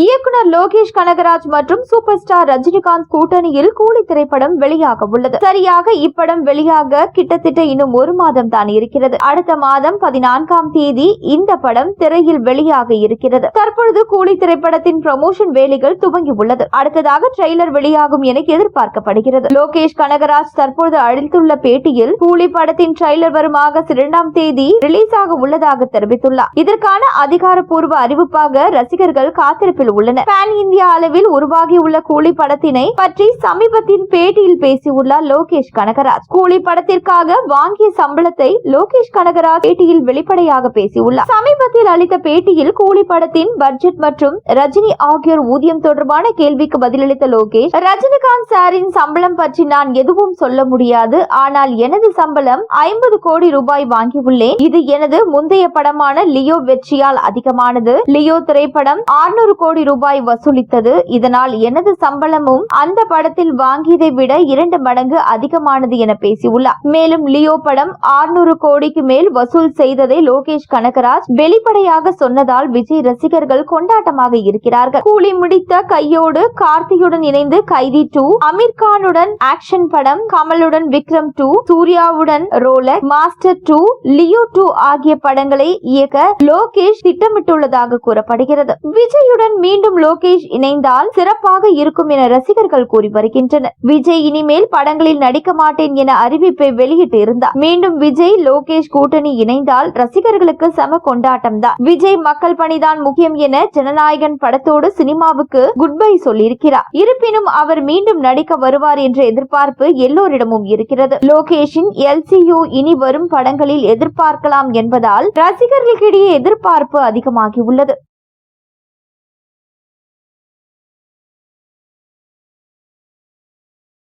இயக்குனர் லோகேஷ் கனகராஜ் மற்றும் super star Rajinikanth கூட்டணியில் கூலி திரைப்படம் வெளியாக உள்ளது. சரியாக இப்படம் வெளியாக கிட்டத்தட்ட இன்னும் ஒரு மாதம் தான் இருக்கிறது. அடுத்த மாதம் பதினான்காம் தேதி இந்த படம் திரையில் வெளியாக இருக்கிறது. தற்பொழுது கூலி திரைப்படத்தின் ப்ரமோஷன் வேலைகள் துவங்கி உள்ளது. அடுத்ததாக ட்ரெய்லர் வெளியாகும் என எதிர்பார்க்கப்படுகிறது. லோகேஷ் கனகராஜ் தற்பொழுது அளித்துள்ள பேட்டியில் கூலி படத்தின் ட்ரெய்லர் வரும் ஆகஸ்ட் இரண்டாம் தேதி ரிலீஸ் ஆக உள்ளதாக தெரிவித்துள்ளார். இதற்கான அதிகாரப்பூர்வ அறிவிப்பாக ரசிகர்கள் காத்திருப்பு காத்திருப்பில் உள்ளனர் பேன் இந்தியா அளவில் உருவாகியுள்ள கூலி படத்தினை பற்றி சமீபத்தின் பேட்டியில் பேசியுள்ளார் லோகேஷ் கனகராஜ். கூலி படத்திற்காக வாங்கிய சம்பளத்தை லோகேஷ் கனகராஜ் பேட்டியில் வெளிப்படையாக பேசியுள்ளார். சமீபத்தில் அளித்த பேட்டியில் கூலி படத்தின் பட்ஜெட் மற்றும் ரஜினி ஆகியோர் ஊதியம் தொடர்பான கேள்விக்கு பதிலளித்த லோகேஷ் ரஜினிகாந்த் சாரின் சம்பளம் பற்றி நான் எதுவும் சொல்ல முடியாது. ஆனால் எனது சம்பளம் ஐம்பது கோடி ரூபாய் வாங்கியுள்ளேன். இது எனது முந்தைய படமான லியோ வெற்றியால் அதிகமானது. லியோ திரைப்படம் 600 கோடி கோடி ரூபாய் வசூலித்தது. இதனால் எனது சம்பளமும் அந்த படத்தில் வாங்கியதை விட இரண்டு மடங்கு அதிகமானது என பேசியுள்ளார். மேலும் லியோ படம் 600 கோடிக்கு மேல் வசூல் செய்ததை லோகேஷ் கனகராஜ் வெளிப்படையாக சொன்னதால் விஜய் ரசிகர்கள் கொண்டாட்டமாக இருக்கிறார்கள். கூலி முடித்த கையோடு கார்த்தியுடன் இணைந்து கைதி டூ அமீர் கானுடன் ஆக்ஷன் படம் கமலுடன் Vikram two சூர்யாவுடன் Rolex Master two Leo two ஆகிய படங்களை இயக்க லோகேஷ் திட்டமிட்டுள்ளதாக கூறப்படுகிறது. விஜயுடன் மீண்டும் லோகேஷ் இணைந்தால் சிறப்பாக இருக்கும் என ரசிகர்கள் கூறி வருகின்றனர். விஜய் இனிமேல் படங்களில் நடிக்க மாட்டேன் என அறிவிப்பை வெளியிட்டு இருந்தார். மீண்டும் விஜய் லோகேஷ் கூட்டணி இணைந்தால் ரசிகர்களுக்கு சம கொண்டாட்டம் தான் விஜய் மக்கள் பணிதான் முக்கியம் என ஜனநாயகன் படத்தோடு சினிமாவுக்கு குட் பை சொல்லியிருக்கிறார். இருப்பினும் அவர் மீண்டும் நடிக்க வருவார் என்ற எதிர்பார்ப்பு எல்லோரிடமும் இருக்கிறது. லோகேஷின் எல்சியு இனி வரும் படங்களில் எதிர்பார்க்கலாம் என்பதால் ரசிகர்களுக்கிடையே எதிர்பார்ப்பு அதிகமாகியுள்ளது.